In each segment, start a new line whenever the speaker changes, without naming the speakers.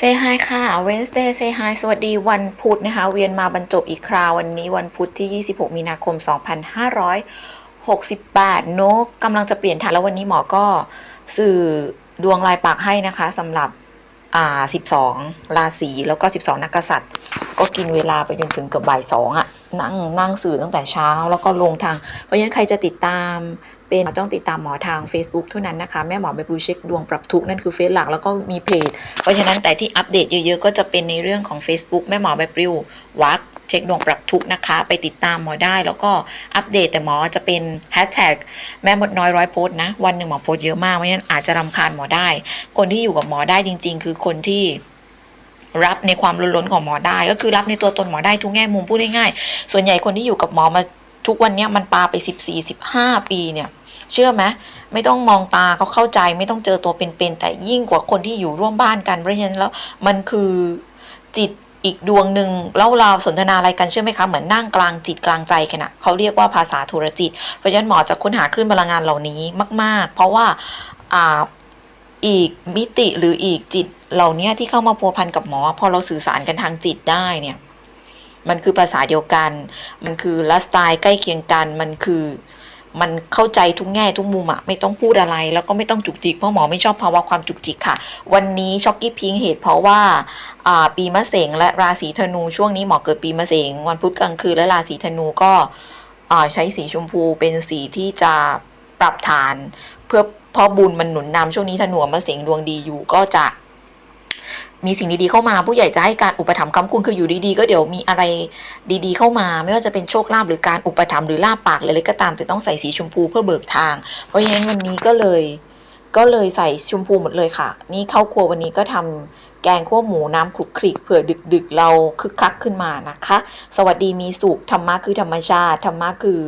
เซฮายค่ะ Wednesday เซฮายสวัสดีวันพุธนะคะ เวียนมาบรรจบอีกคราววันนี้วันพุธที่ 26 มีนาคม 2568โนกกำลังจะเปลี่ยนทางแล้ววันนี้หมอก็สื่อดวงลายปากให้นะคะสำหรับอ่า12 ราศีแล้วก็ 12 นักกษัตริย์ ก็กินเวลาไปจนถึงเกือบบ่ายสองอะนั่งนั่งสื่อตั้งแต่เช้าแล้วก็ลงทาง เพราะฉะนั้นใครจะติดตาม เป็นต้องติดตามหมอทาง Facebook เท่านั้นนะคะ แม่หมอไปบูเช็คดวงปรับทุกนั่นคือเฟซหลักแล้วก็มีเพจ เพราะฉะนั้นแต่ที่อัปเดตเยอะๆ ก็จะเป็นในเรื่องของ Facebook แม่หมอแบปลิววักเช็คดวงปรับทุกนะคะ ไปติดตามหมอได้แล้วก็อัปเดตแต่หมอจะเป็นแฮชแท็กแม่มดน้อยร้อยโพส์นะ วันหนึ่งหมอโพส์เยอะมากเพราะฉะนั้นอาจจะรำคาญหมอได้ คนที่อยู่กับหมอได้จริง ๆ คือคนที่รับในความล้นๆของหมอได้ ก็คือรับในตัวตนหมอได้ทุกแง่มุมพูดง่ายๆส่วนใหญ่คนที่อยู่กับหมอมาทุกวันนี้มันปาไปสิบสี่สิบห้าปีเนี่ย เชื่อไหมไม่ต้องมองตาเขาเข้าใจไม่ต้องเจอตัวเป็นๆแต่ยิ่งกว่าคนที่อยู่ร่วมบ้านกันเพราะฉะนั้นแล้วมันคือจิตอีกดวงหนึ่งแล้วเราสนทนาอะไรกันเชื่อไหมคะเหมือนนั่งกลางจิตกลางใจกันอะเขาเรียกว่าภาษาโทรจิต เพราะฉะนั้นหมอจะค้นหาคลื่นพลังงานเหล่านี้มาก ๆ เพราะว่าอ่าอีกมิติหรืออีกจิตเหล่านี้ที่เข้ามาพัวพันกับหมอ พอเราสื่อสารกันทางจิตได้เนี่ย มันคือภาษาเดียวกัน มันคือไลฟ์สไตล์ใกล้เคียงกันมันคือ มันเข้าใจทุกแง่ทุกมุมอะไม่ต้องพูดอะไร แล้วก็ไม่ต้องจุกจิกเพราะหมอไม่ชอบภาวะความจุกจิกค่ะ วันนี้ช็อกกี้พิงเหตุเพราะว่าปีมะเสงและราศีธนูช่วงนี้หมอเกิดปีมะเสงวันพุธกลางคืนและราศีธนูก็ใช้สีชมพูเป็นสีที่จะปรับฐาน เพื่อพอบุญมันหนุนนำช่วงนี้ธนูมาเสงดวงดีอยู่ก็จะ มีสิ่งดีๆเข้ามาผู้ใหญ่จะให้การอุปถัมภ์คำคุณคืออยู่ดีๆ ก็เดี๋ยวมีอะไรดีๆ เข้ามา ไม่ว่าจะเป็นโชคลาภหรือการอุปถัมภ์หรือลาบปากอะไรก็ตามแต่ต้องใส่สีชมพูเพื่อเบิกทาง เพราะฉะนั้นวันนี้ก็เลย ก็เลยใส่ชมพูหมดเลยค่ะ นี่เข้าครัววันนี้ก็ทำแกงคั่วหมูน้ำคลุกคลิกเผื่อดึกๆ เราคึกคักขึ้นมานะคะ สวัสดีมีสุขธรรมะคือธรรมชาติธรรมะคือ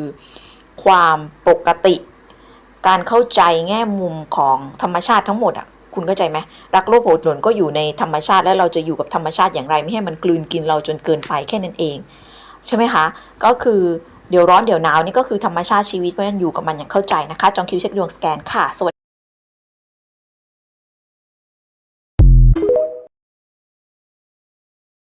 ความปกติ การเข้าใจแง่มุมของธรรมชาติทั้งหมดอะ คุณเข้าใจไหมรักโลกโหดหลนก็อยู่ในธรรมชาติ และเราจะอยู่กับธรรมชาติอย่างไร ไม่ให้มันกลืนกินเราจนเกินไปแค่นั้นเอง ใช่ไหมคะ ก็คือเดี๋ยวร้อนเดี๋ยวหนาวนี่ก็คือธรรมชาติชีวิตเพราะฉะนั้นอยู่กับมันอย่างเข้าใจนะคะ จองคิวเช็คดวงสแกนค่ะ สวัสดี